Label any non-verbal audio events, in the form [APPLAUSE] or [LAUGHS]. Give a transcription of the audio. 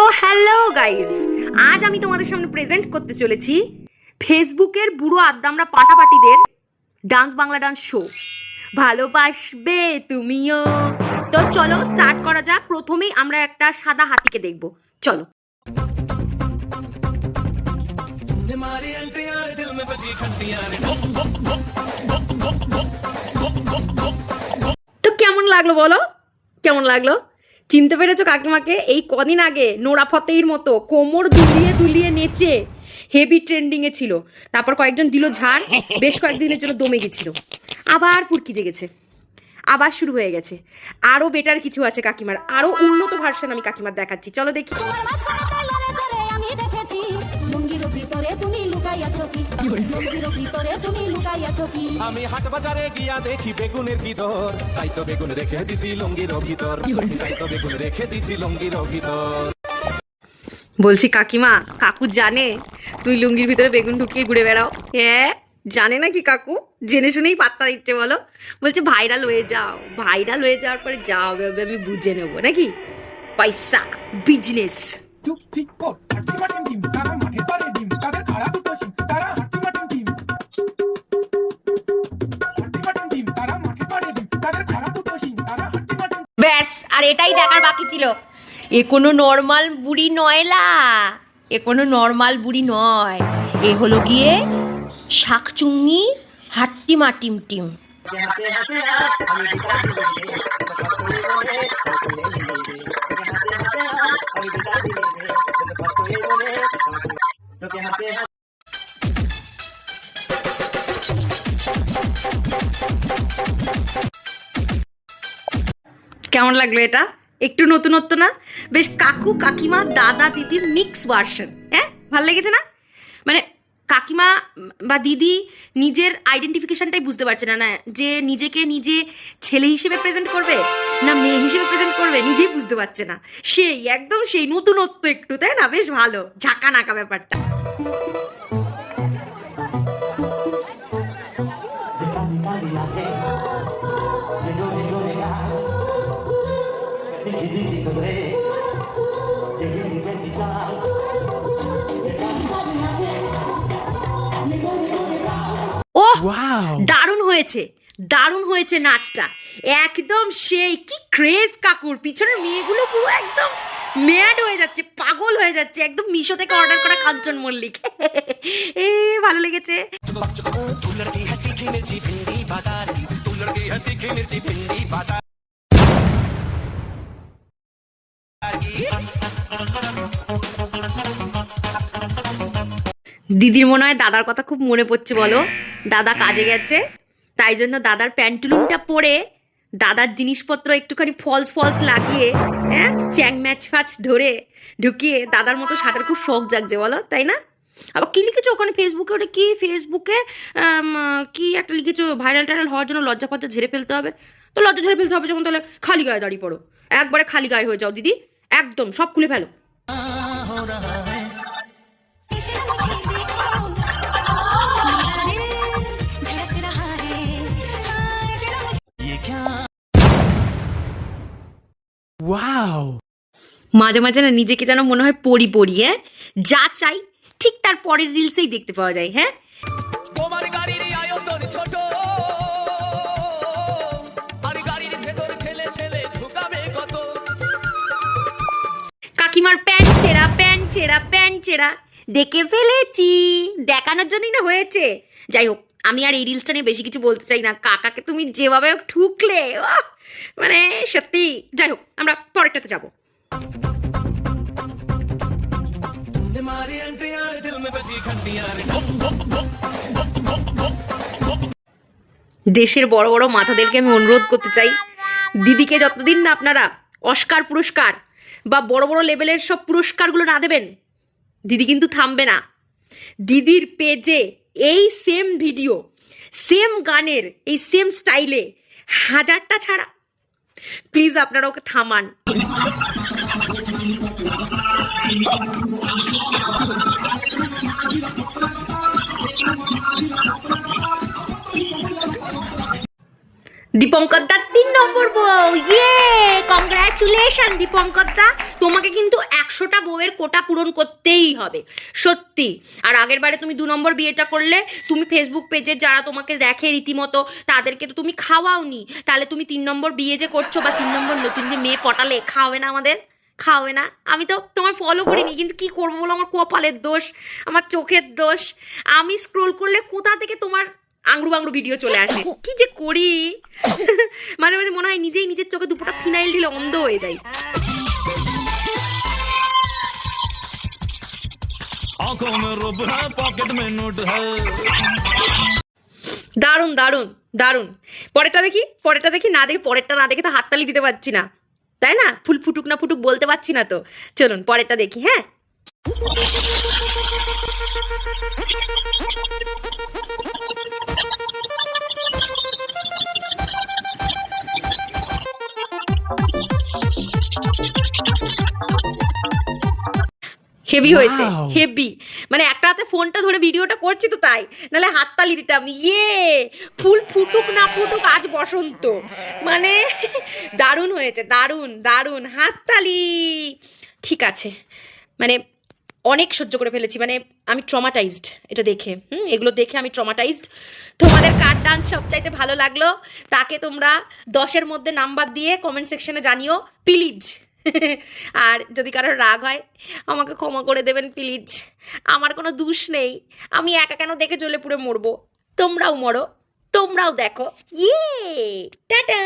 তো hello guys, আজ আমি তোমাদের সামনে প্রেজেন্ট করতে চলেছি ফেসবুকের বুড়ো আদ্দামরা পাটাপাটিদের ডান্স বাংলা ডান্স শো ভালোবাসবে তুমিও। তো চলো স্টার্ট করা যাক। প্রথমেই আমরা একটা সাদা হাতিকে দেখব। চলো। তো কেমন লাগল বলো? কেমন লাগল? চিনতে পেরেছ কাকিমাকে? এই কদিন আগে নোরা ফতেইর মতো কোমর দুলিয়ে দুলিয়ে নেচে হেভি ট্রেন্ডিংয়ে ছিল। তারপর কয়েকজন দিল ঝাড়, বেশ কয়েকদিনের জন্য দমে গেছিল। আবার পুরকি জেগেছে। আবার শুরু হয়ে গেছে। আরও বেটার কিছু আছে কাকিমার। আরও উন্নত ভার্সন আমি কাকিমার দেখাচ্ছি। চলো দেখি। তুমি লুকাইয়াছো কি? ভিতরে তুমি লুকাইয়াছো কি? আমি হাট বাজারে গিয়া দেখি বেগুনের কি দর তাই তো বেগুন রেখে দিছি লঙ্গির ভিতর তাই তো বেগুন রেখে দিছি লঙ্গির ভিতর বলছি কাকিমা কাকু জানে? তুই লুঙ্গির ভিতরে বেগুন ঢুকিয়ে ঘুরে বেড়াও। হ্যাঁ জানে নাকি কাকু? জেনে শুনেই পাত্তা দিচ্ছে বলো। বলছে ভাইরাল হয়ে যাও ভাইরাল হয়ে যাওয়ার পরে যাও এভাবে আমি বুঝে নেব নাকি? পয়সা বিজনেস আর এটাই দেখার বাকি ছিল। এ কোনো নর্মাল বুড়ি নয় লা। এ কোনো নর্মাল বুড়ি নয়। এ হলো গিয়ে শাকচুন্নি হাট্টিমা টিম টিম। কেমন লাগল এটা? একটু নতুনত্ব না? বেশ কাকু, কাকিমা, দাদা দিদির মিক্স ভার্সন হ্যাঁ? ভালো লেগেছে না? মানে কাকিমা বা দিদি নিজের আইডেন্টিফিকেশনটাই বুঝতে পারছে না না? যে নিজেকে নিজে ছেলে হিসেবে প্রেজেন্ট করবে না মেয়ে হিসেবে প্রেজেন্ট করবে নিজেই বুঝতে পারছে না। সেই, একদম সেই নতুনত্ব একটু, তাই না? বেশ ভালো ঝাঁকা নাকা ব্যাপারটা। ও দারুণ হয়েছে দারুণ হয়েছে নাচটা। একদম সেই কি ক্রেজ কাকুর। পিছনের মেয়েগুলো পুরো একদম ম্যাড হয়ে যাচ্ছে পাগল হয়ে যাচ্ছে একদম মিশো থেকে অর্ডার করা কাঞ্চন মল্লিক। [LAUGHS] এ ভালো লেগেছে। तू দিদির মনে হয় দাদার কথা খুব মনে পড়ছে বলো। দাদা কাজে গেছে তাই জন্য দাদার প্যান্টুলুনটা পরে দাদার জিনিসপত্র একটুখানি ফলস ফলস লাগিয়ে হ্যাঁ চ্যাং ম্যাচ ফ্যাচ ধরে ঢুকিয়ে দাদার মতো সাঁতার খুব শখ জাগছে বলো তাই না? আবার কি লিখেছো ওখানে ফেসবুকে ওটা কি ফেসবুকে কি একটা লিখেছো? ভাইরাল টাইরাল হওয়ার জন্য লজ্জা ফজ্জা ঝেড়ে ফেলতে হবে। তো লজ্জা ঝেড়ে ফেলতে হবে যখন তাহলে খালি গায়ে দাঁড়িয়ে পড়ো। একবারে খালি গায়ে হয়ে যাও দিদি। একদম সব খুলে ফেলো। মাঝে মাঝে না নিজেকে যেন মনে হয় পড়ি পড়ি হ্যাঁ? যা চাই ঠিক তার পরের রিলসেই দেখতে পাওয়া যায় হ্যাঁ? তোমার গাড়ির আয়তন ছোট কাকিমার প্যান্ট ছেঁড়া প্যান্ট ছেঁড়া প্যান্ট ছেঁড়া দেখে ফেলেছি দেখানোর জন্যই না হয়েছে। যাই হোক আমি আর এই রিলসটা নিয়ে বেশি কিছু বলতে চাই না। কাকাকে তুমি যেভাবে ঠুকলে! মানে সত্যি যাই হোক আমরা পরেরটাতে যাব। দেশের বড় বড় মাথাদেরকে আমি অনুরোধ করতে চাই, দিদিকে যতদিন না আপনারা অস্কার পুরস্কার বা বড় বড় লেভেলের সব পুরস্কারগুলো না দেবেন, দিদি কিন্তু থামবে না। দিদির পেজে এই সেম ভিডিও সেম গানের, এই সেম স্টাইলে হাজারটা ছাড়া। প্লিজ আপনারা ওকে থামান। দীপঙ্কর দার তিন নম্বর বউ। ইয়ে কংগ্রাচুলেশন দীপঙ্কর দা। তোমাকে কিন্তু একশোটা বউয়ের কোটা পূরণ করতেই হবে। সত্যি। আর আগের বারে তুমি দু নম্বর বিয়েটা করলে, তুমি ফেসবুক পেজে যারা তোমাকে দেখে রীতিমতো, তাদেরকে তো তুমি খাওয়াওনি। তাহলে তুমি তিন নম্বর বিয়ে যে করছ বা তিন নম্বর নতুন যে মেয়ে পটালে, খাওয়াবে না আমাদের? খাওয়াবে না। আমি তো তোমার ফলো করিনি কিন্তু কি করব বলো? আমার কপালের দোষ আমার চোখের দোষ। আমি স্ক্রোল করলে কোথা থেকে তোমার আংরু বাংরু ভিডিও চলে আসে? কি যে করি? [LAUGHS] মাঝে মাঝে মনে হয় নিজেই নিজের চোখে দুপুরটা ফিনাইল দিলে অন্ধ হয়ে যাই। দারুণ দারুণ দারুণ। পরেরটা দেখি পরেরটা দেখি না দেখি পরেরটা না দেখে তো হাততালি দিতে পারছি না। তাই না? ফুল ফুটুক না ফুটুক বলতে পারছি না তো। চলুন পরেরটা দেখি হ্যাঁ? হেভি হয়েছে হেভি। মানে একটা হাতে ফোনটা ধরে ভিডিওটা করছি তো তাই নাহলে হাততালি দিতাম। ইয়ে ফুল ফুটুক না ফুটুক আজ বসন্ত। মানে [LAUGHS] দারুণ হয়েছে দারুণ দারুণ। হাততালি। ঠিক আছে। মানে অনেক সহ্য করে ফেলেছি মানে আমি ট্রমাটাইজড এটা দেখে। হুম এগুলো দেখে আমি ট্রমাটাইজড তোমাদের কার ডান্স সবচাইতে ভালো লাগল তাকে তোমরা দশের মধ্যে নাম্বার দিয়ে কমেন্ট সেকশনে জানিও। প্লিজ [LAUGHS] আর যদি কারোর রাগ হয়, আমাকে ক্ষমা করে দেবেন প্লিজ আমার কোনো দুষ নেই। আমি একা কেন দেখে জ্বলে পুড়ে মরবো? তোমরাও মরো, তোমরাও দেখো। ইয়ে টাটা